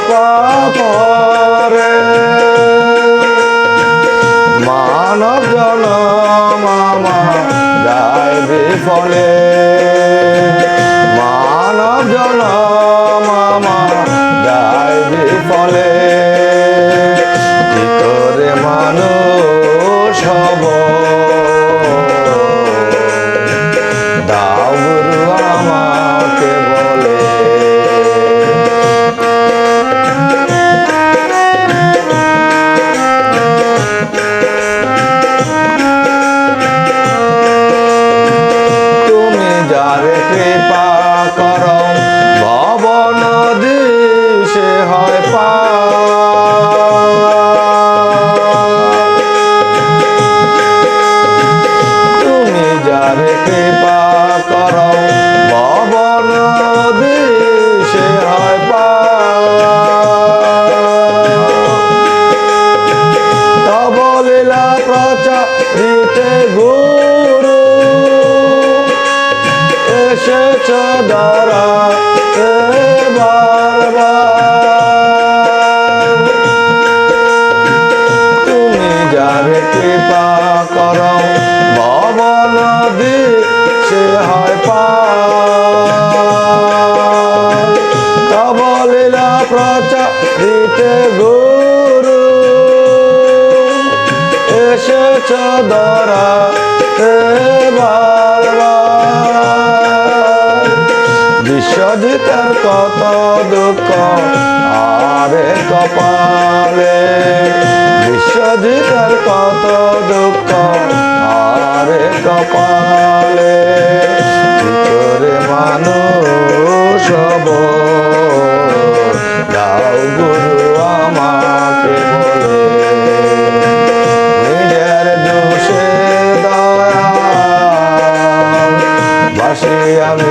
যত পাপ রে মানব জনম আমার যায় বিফলে মানব জনম যারে কৃপা কর। এসেছ তুমি যারে কৃপা কর ভব নদী সে হয় পার তব প্রচারিতে গুরু, এসেছ দরা দুঃখ, আরে কপালে। বিশ্বজিতার কত দুঃখ, আরে কপালে। ভিতরে মানুষ হব। দাও গুরু আমাকে বলে। নিজের দোষে